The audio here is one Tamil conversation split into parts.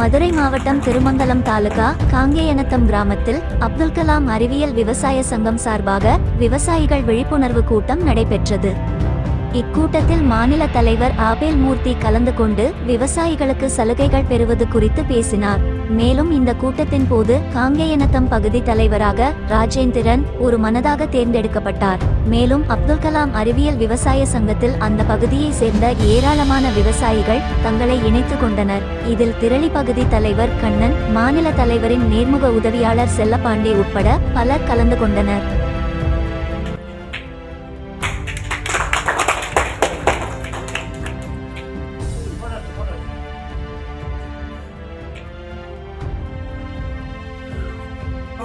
மதுரை மாவட்டம் திருமங்கலம் தாலுகா காங்கேயனத்தம் கிராமத்தில் அப்துல் கலாம் அறிவியல் விவசாய சங்கம் சார்பாக விவசாயிகள் விழிப்புணர்வு கூட்டம் நடைபெற்றது. இக்கூட்டத்தில் மாநில தலைவர் ஆபேல் மூர்த்தி கலந்து கொண்டு விவசாயிகளுக்கு சலுகைகள் பெறுவது குறித்து பேசினார். மேலும் இந்த கூட்டத்தின் போது காங்கேயனத்தம் பகுதி தலைவராக ராஜேந்திரன் ஒரு மனதாக தேர்ந்தெடுக்கப்பட்டார். மேலும் அப்துல் கலாம் அறிவியல் விவசாய சங்கத்தில் அந்த பகுதியை சேர்ந்த ஏராளமான விவசாயிகள் தங்களை இணைத்துக் கொண்டனர். இதில் திரளி பகுதி தலைவர் கண்ணன் மாநில தலைவரின் நேர்முக உதவியாளர் செல்லப்பாண்டி உட்பட பலர் கலந்து கொண்டனர்.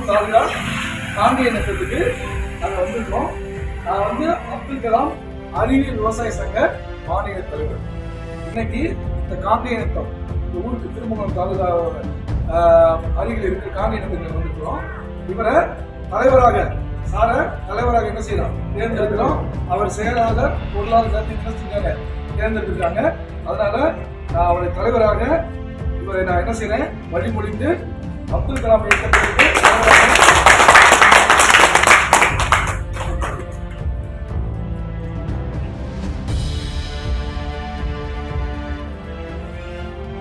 தாலுகா காந்திய நகரத்துக்கு நாங்கள் வந்திருக்கோம். நான் வந்து அப்துல் கலாம் அறிவியல் விவசாய சங்க மாநில தலைவர். இன்னைக்கு இந்த காந்தி இனத்தம் இந்த ஊருக்கு திருமணம் தாலுகாவோட அருகில் இருக்கிற காந்தி நத்தத்தில் வந்திருக்கிறோம். இவரை தலைவராக சார தலைவராக என்ன செய்யலாம் தேர்ந்தெடுக்கிறோம். அவர் செயலாளர் பொருளாதார ட்ரஸ்டுக்காக தேர்ந்தெடுத்திருக்காங்க. அதனால நான் அவருடைய தலைவராக இவரை நான் என்ன செய்யறேன் வழிமொழிந்து அப்துல் கலாம் இயக்கத்திற்கு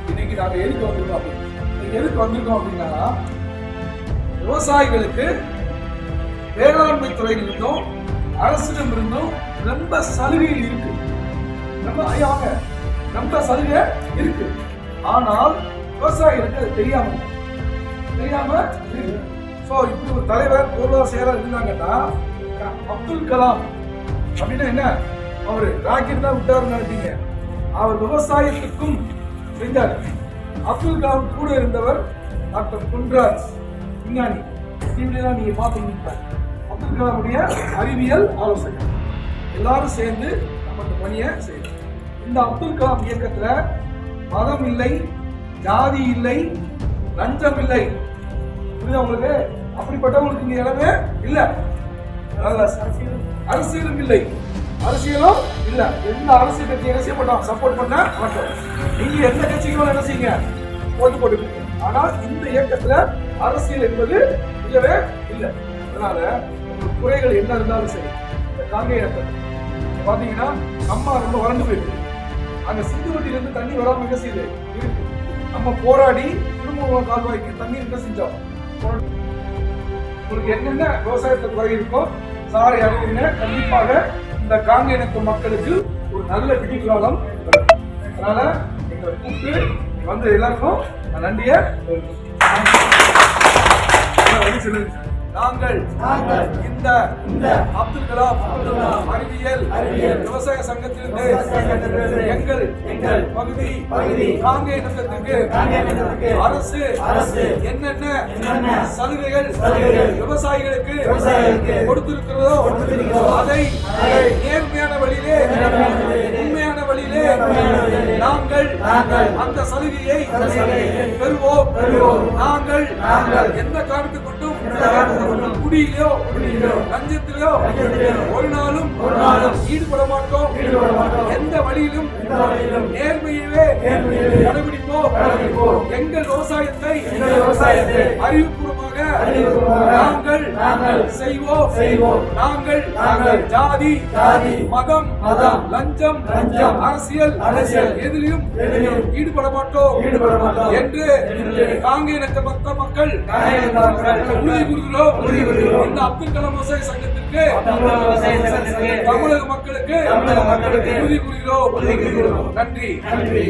இன்னைக்கு நாங்க எதுக்கு வந்திருக்கோம் அப்படி- எதுக்கு வந்திருக்கோம் அப்படின்னா விவசாயிகளுக்கு வேளாண்மை துறையிலிருந்தும் அரசிடம் இருந்தும் ரொம்ப சலுகைகள் இருக்கு. ரொம்ப ஐயாங்க ரொம்ப சலுகை இருக்கு. ஆனால் விவசாயிகளுக்கு அது தெரியாம இருக்கு. தெரியாம ஸோ இப்படி ஒரு தலைவர் பொருளாதார செயலர் இருந்தாங்கன்னா அப்துல் கலாம் அப்படின்னா என்ன? அவரு ராக்கெட் தான் விட்டாரு நினைப்பீங்க. அவர் விவசாயத்துக்கும் செஞ்சார். அப்துல் கலாம் கூட இருந்தவர் டாக்டர் பொன்ராஜ் விஞ்ஞானி. இப்படிலாம் நீங்க பார்த்துருக்கீங்க அப்துல் கலாமுடைய அறிவியல் ஆலோசகர். எல்லாரும் சேர்ந்து நம்ம இந்த பணியை செய்யணும் இந்த அப்துல் கலாம் இயக்கத்துல மதம் இல்லை ஜாதி இல்லை லஞ்சம் இல்லை. புரியுதா உங்களுக்கு? அப்படிப்பட்டவங்களுக்கு இங்க இடமே இல்ல. அரசியல் அரசியலும் இல்லை. அரசியலும் இல்ல. எந்த அரசியல் கட்சி என்ன செய்ய மாட்டோம்? சப்போர்ட் பண்ண மாட்டோம். நீங்க எந்த கட்சிக்கு வேணா என்ன செய்யுங்க? ஓட்டு போட்டுக்கோங்க. ஆனால் இந்த இயக்கத்துல அரசியல் என்பது இல்லவே இல்லை. அதனால குறைகள் என்ன இருந்தாலும் சரி இந்த காங்கேயத்தில் பாத்தீங்கன்னா அம்மா ரொம்ப வறண்டு போயிருக்கு அங்க சிந்துவட்டில இருந்து தண்ணி வராம என்ன செய்யுது? இருக்கு. நம்ம போராடி திருமூலம் கால்வாய்க்கு தண்ணி என்ன செஞ்சோம்? உங்களுக்கு என்னென்ன விவசாயத்தை குறை இருக்கோ சாரை அறிவிங்க கண்டிப்பாக இந்த காங்கேயனத்து மக்களுக்கு ஒரு நல்ல விடிகாலம் அதனால எங்களை கூப்பிட்டு வந்து எல்லாருக்கும் நான் நன்றியை சொல்லுங்க நாங்கள் இந்த அப்துல் கலாம் அறிவியல் விவசாய சங்கத்திலிருந்து எங்கள் எங்கள் பகுதி நகரத்திற்கு அரசு அரசு என்னென்ன சலுகைகள் விவசாயிகளுக்கு கொடுத்திருக்கிறதோ அதை நேர்மையான வழியிலே உண்மையான வழியிலே நாங்கள் அந்த சலுகையை பெறுவோம். நாங்கள் எந்த கொண்டும் குடியிலோ லஞ்சத்திலோ ஒரு நாளும் ஈடுபட மாட்டோம் எந்த வழியிலும் நேர்மையவே கடைபிடிப்போம். எங்கள் விவசாயத்தை அறிவுபூர்வமாக நாங்கள் செய்வோம். செய்வோம். நாங்கள் ஜாதி மதம் மதம் லஞ்சம் லஞ்சம் அரசியல் அரசியல். எதிலும் ஈடுபட மாட்டோம். ஈடுபட மாட்டோம். என்று நகர மத்த மக்கள் உறுதி கூறுகிறோம் இந்த அப்துல் கலாம் விவசாய சங்கத்திற்கு தமிழக மக்களுக்கு உறுதி கூறுகிறோம் நன்றி. நன்றி.